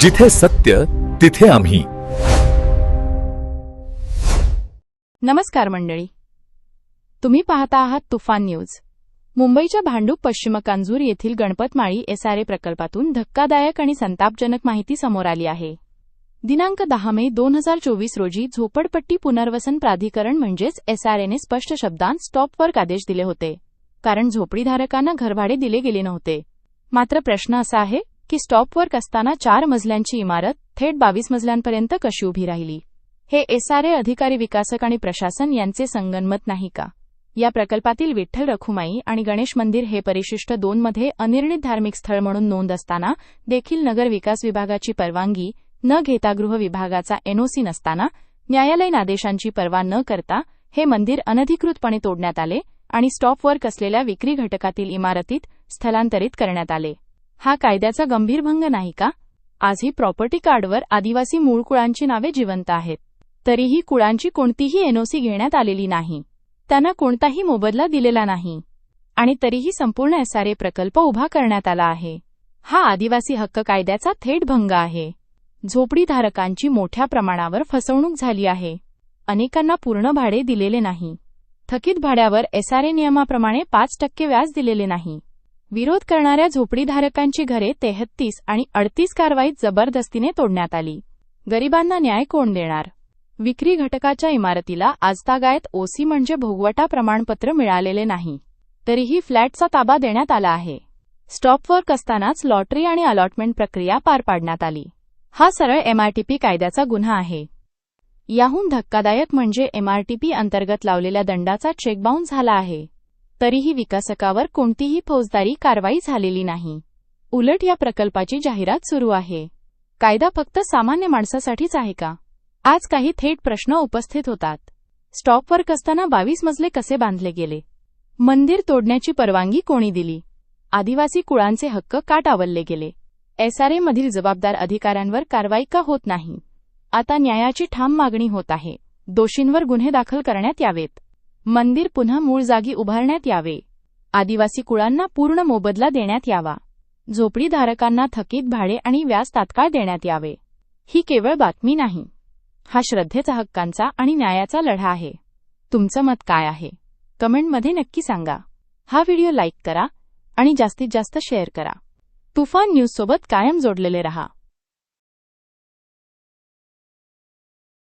जिथे सत्य तिथे आम्ही. नमस्कार मंडळी. तुम्ही पाहता आहात तुफान न्यूज. मुंबईच्या भांडूप पश्चिम कांजूर येथील गणपतमाळी एसआरए प्रकल्पातून धक्कादायक आणि संतापजनक माहिती समोर आली आहे. दिनांक दहा मे दोन हजार चोवीस रोजी झोपडपट्टी पुनर्वसन प्राधिकरण म्हणजेच एसआरएने स्पष्ट शब्दांत स्टॉपवर्क आदेश दिले होते. कारण झोपडीधारकांना घरभाडे दिले गेले नव्हते. मात्र प्रश्न असा आहे की स्टॉपवर्क असताना चार मजल्यांची इमारत थेट बावीस मजल्यांपर्यंत कशी उभी राहिली? हे एसआरए अधिकारी विकासक आणि प्रशासन यांचे संगनमत नाही का? या प्रकल्पातील विठ्ठल रखुमाई आणि गणेश मंदिर हे परिशिष्ट दोनमध्ये अनिर्णित धार्मिक स्थळ म्हणून नोंद असताना देखील नगर विकास विभागाची परवानगी न घेता गृह विभागाचा एनओसी नसताना न्यायालयीन आदेशांची पर्वा न करता हे मंदिर अनधिकृतपणे तोडण्यात आले आणि स्टॉपवर्क असलेल्या विक्री घटकातील इमारतीत स्थलांतरित करण्यात आले. हा कायद्याचा गंभीर भंग नाही का? आजही प्रॉपर्टी कार्डवर आदिवासी मूळ कुळांची नावे जिवंत आहेत. तरीही कुळांची कोणतीही एनओसी घेण्यात आलेली नाही. त्यांना कोणताही मोबदला दिलेला नाही. आणि तरीही संपूर्ण एसआरए प्रकल्प उभा करण्यात आला आहे. हा आदिवासी हक्क कायद्याचा थेट भंग आहे. झोपडीधारकांची मोठ्या प्रमाणावर फसवणूक झाली आहे. अनेकांना पूर्ण भाडे दिलेले नाही. थकीत भाड्यावर एसआरए नियमाप्रमाणे पाच टक्के व्याज दिलेले नाही. विरोध करणाऱ्या झोपडीधारकांची घरे तेहत्तीस आणि अडतीस कारवाईत जबरदस्तीने तोडण्यात आली. गरिबांना न्याय कोण देणार? विक्री घटकाच्या इमारतीला आजतागायत ओसी म्हणजे भोगवटा प्रमाणपत्र मिळालेले नाही. तरीही फ्लॅटचा ताबा देण्यात आला आहे. स्टॉपवर्क असतानाच लॉटरी आणि अलॉटमेंट प्रक्रिया पार पाडण्यात आली. हा सरळ एमआरटीपी कायद्याचा गुन्हा आहे. याहून धक्कादायक म्हणजे एमआरटीपी अंतर्गत लावलेल्या दंडाचा चेक बाउन्स झाला आहे. तरीही विकासकावर कोणतीही फौजदारी कारवाई झालेली नाही. उलट या प्रकल्पाची जाहिरात सुरू आहे. कायदा फक्त सामान्य माणसासाठीच आहे का? आज काही थेट प्रश्न उपस्थित होतात. स्टॉपवर्क असताना बावीस मजले कसे बांधले गेले? मंदिर तोडण्याची परवानगी कोणी दिली? आदिवासी कुळांचे हक्क का टावलले गेले? एसआरए मधील जबाबदार अधिकाऱ्यांवर कारवाई का होत नाही? आता न्यायाची ठाम मागणी होत आहे. दोषींवर गुन्हे दाखल करण्यात यावेत. मंदिर पुन्हा मूळ जागी उभारण्यात यावे. आदिवासी कुळांना पूर्ण मोबदला देण्यात यावा. झोपडीधारकांना थकीत भाडे आणि व्याज तात्काळ देण्यात यावे. ही केवळ बातमी नाही. हा श्रद्धेचा हक्कांचा आणि न्यायाचा लढा आहे. तुमचं मत काय आहे? कमेंटमध्ये नक्की सांगा. हा व्हिडिओ लाईक करा आणि जास्तीत जास्त शेअर करा. तुफान न्यूजसोबत कायम जोडलेले रहा.